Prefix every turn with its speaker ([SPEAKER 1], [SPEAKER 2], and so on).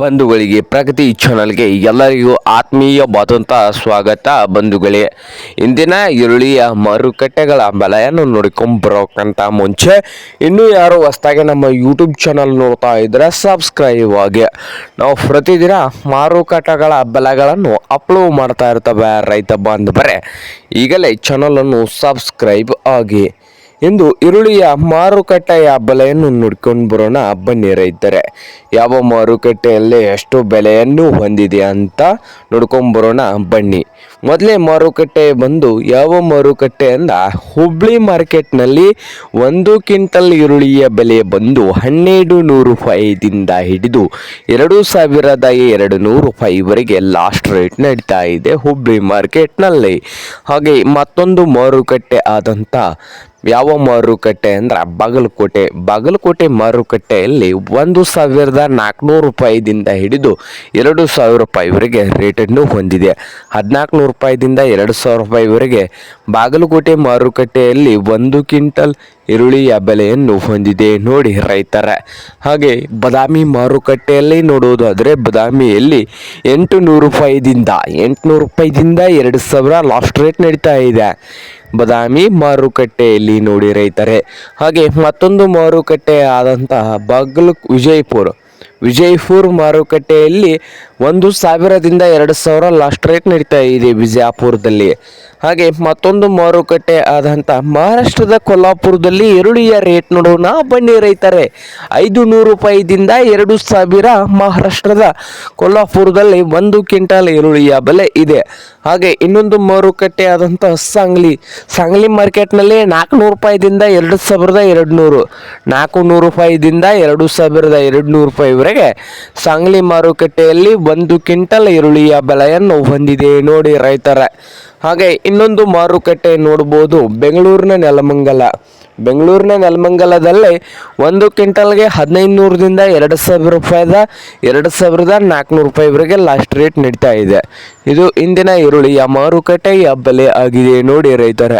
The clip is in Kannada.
[SPEAKER 1] ಬಂಧುಗಳಿಗೆ, ಪ್ರಗತಿ ಚಾನಲ್ಗೆ ಎಲ್ಲರಿಗೂ ಆತ್ಮೀಯವಾದಂಥ ಸ್ವಾಗತ ಬಂಧುಗಳೇ. ಇಂದಿನ ಈರುಳ್ಳಿಯ ಮಾರುಕಟ್ಟೆಗಳ ಬೆಲೆಯನ್ನು ನೋಡ್ಕೊಂಬರೋಕ್ಕಂತ ಮುಂಚೆ, ಇನ್ನೂ ಯಾರು ಹೊಸ್ತಾಗಿ ನಮ್ಮ ಯೂಟ್ಯೂಬ್ ಚಾನಲ್ ನೋಡ್ತಾ ಇದ್ದರೆ ಸಬ್ಸ್ಕ್ರೈಬ್ ಆಗಿ. ನಾವು ಪ್ರತಿದಿನ ಮಾರುಕಟ್ಟೆಗಳ ಬೆಲೆಗಳನ್ನು ಅಪ್ಲೋಡ್ ಮಾಡ್ತಾ ಇರ್ತವೆ ರೈತ ಬಾಂಧವರೇ. ಈಗಲೇ ಚಾನಲನ್ನು ಸಬ್ಸ್ಕ್ರೈಬ್ ಆಗಿ. ಇಂದು ಈರುಳ್ಳಿಯ ಮಾರುಕಟ್ಟೆಯ ಬೆಲೆಯನ್ನು ನೋಡ್ಕೊಂಡು ಬರೋಣ. ಬನ್ನಿ ರೈತರೆ, ಯಾವ ಮಾರುಕಟ್ಟೆಯಲ್ಲಿ ಎಷ್ಟು ಬೆಲೆಯನ್ನು ಹೊಂದಿದೆ ಅಂತ ನೋಡ್ಕೊಂಡು ಬರೋಣ. ಬನ್ನಿ, ಮೊದಲೇ ಮಾರುಕಟ್ಟೆ ಬಂದು ಯಾವ ಮಾರುಕಟ್ಟೆ ಅಂದ ಹುಬ್ಳಿ ಮಾರ್ಕೆಟ್ನಲ್ಲಿ ಒಂದು ಕ್ವಿಂಟಲ್ ಈರುಳ್ಳಿಯ ಬೆಲೆ ಬಂದು ಹನ್ನೆರಡು ನೂರು ರೂಪಾಯಿದಿಂದ ಹಿಡಿದು ಎರಡು ಸಾವಿರದ ಎರಡು ನೂರು ರೂಪಾಯಿವರೆಗೆ ಲಾಸ್ಟ್ ರೇಟ್ ನಡೀತಾ ಇದೆ ಹುಬ್ಳಿ ಮಾರ್ಕೆಟ್ನಲ್ಲಿ. ಹಾಗೆ ಮತ್ತೊಂದು ಮಾರುಕಟ್ಟೆ ಆದಂಥ ಯಾವ ಮಾರುಕಟ್ಟೆ ಅಂದ್ರೆ ಬಾಗಲಕೋಟೆ. ಬಾಗಲಕೋಟೆ ಮಾರುಕಟ್ಟೆಯಲ್ಲಿ ಒಂದು ಸಾವಿರದ ನಾಲ್ಕುನೂರು ರೂಪಾಯಿದಿಂದ ಹಿಡಿದು ಎರಡು ಸಾವಿರ ರೂಪಾಯಿವರೆಗೆ ರೇಟನ್ನು ಹೊಂದಿದೆ. ಹದಿನಾಲ್ಕುನೂರು ರೂಪಾಯಿದಿಂದ ಎರಡು ಸಾವಿರ ರೂಪಾಯಿವರೆಗೆ ಬಾಗಲಕೋಟೆ ಮಾರುಕಟ್ಟೆಯಲ್ಲಿ ಒಂದು ಕ್ವಿಂಟಲ್ ಈರುಳ್ಳಿಯ ಬೆಲೆಯನ್ನು ಹೊಂದಿದೆ ನೋಡಿ ರೈತರ. ಹಾಗೆ ಬದಾಮಿ ಮಾರುಕಟ್ಟೆಯಲ್ಲಿ ನೋಡುವುದಾದರೆ ಬಾದಾಮಿಯಲ್ಲಿ ಎಂಟು ನೂರು ರೂಪಾಯಿದಿಂದ, ಎಂಟುನೂರು ರೂಪಾಯಿದಿಂದ ಎರಡು ಸಾವಿರ ಲಾಸ್ಟ್ ರೇಟ್ ನಡೀತಾ ಇದೆ. ಬದಾಮಿ ಮಾರುಕಟ್ಟೆಯಲ್ಲಿ ನೋಡಿ ರೈತರೆ. ಹಾಗೆ ಮತ್ತೊಂದು ಮಾರುಕಟ್ಟೆ ಆದಂತಹ ಬಾಗಲು ವಿಜಯಪುರ. ವಿಜಯಪುರ ಮಾರುಕಟ್ಟೆಯಲ್ಲಿ ಒಂದು ಸಾವಿರದಿಂದ ಎರಡು ಸಾವಿರ ಲಾಸ್ಟ್ ರೇಟ್ ನಡೀತಾ ಇದೆ ವಿಜಯಪುರದಲ್ಲಿ. ಹಾಗೆ ಮತ್ತೊಂದು ಮಾರುಕಟ್ಟೆ ಆದಂಥ ಮಹಾರಾಷ್ಟ್ರದ ಕೊಲ್ಲಾಪುರದಲ್ಲಿ ಈರುಳ್ಳಿಯ ರೇಟ್ ನೋಡೋಣ. ಬನ್ನಿ ರೈತರೆ ಐದು ನೂರು ರೂಪಾಯಿದಿಂದ ಎರಡು ಸಾವಿರ ಮಹಾರಾಷ್ಟ್ರದ ಕೊಲ್ಲಾಪುರದಲ್ಲಿ ಒಂದು ಕ್ವಿಂಟಲ್ ಈರುಳ್ಳಿಯ ಬೆಲೆ ಇದೆ. ಹಾಗೆ ಇನ್ನೊಂದು ಮಾರುಕಟ್ಟೆ ಆದಂಥ ಸಾಂಗ್ಲಿ ಸಾಂಗ್ಲಿ ಮಾರ್ಕೆಟ್ನಲ್ಲಿ ನಾಲ್ಕುನೂರು ರೂಪಾಯಿದಿಂದ ಎರಡು ಸಾವಿರದ ಎರಡು ನೂರು ನಾಲ್ಕು ನೂರು ರೂಪಾಯಿದಿಂದ ಎರಡು ಸಾವಿರದ ಎರಡು ನೂರು ರೂಪಾಯಿವರೆಗೆ ಸಾಂಗ್ಲಿ ಮಾರುಕಟ್ಟೆಯಲ್ಲಿ ಒಂದು ಕ್ವಿಂಟಲ್ ಈರುಳ್ಳಿಯ ಬೆಲೆಯನ್ನು ಹೊಂದಿದೆ ನೋಡಿ ರೈತರ. ಹಾಗೆ ಇನ್ನೊಂದು ಮಾರುಕಟ್ಟೆ ನೋಡ್ಬೋದು, ಬೆಂಗಳೂರಿನ ನೆಲಮಂಗಲ. ಬೆಂಗಳೂರಿನ ನೆಲಮಂಗಲದಲ್ಲಿ ಒಂದು ಕ್ವಿಂಟಲ್ಗೆ ಹದಿನೈದು ನೂರದಿಂದ ಎರಡು ಸಾವಿರ ರೂಪಾಯಿದ ಎರಡು ಸಾವಿರದ ನಾಲ್ಕುನೂರು ರೂಪಾಯಿವರೆಗೆ ಲಾಸ್ಟ್ ರೇಟ್ ನಡೀತಾ ಇದೆ. ಇದು ಇಂದಿನ ಈರುಳ್ಳಿಯ ಮಾರುಕಟ್ಟೆಯ ಬೆಲೆ ಆಗಿದೆ ನೋಡಿ ರೈತರ.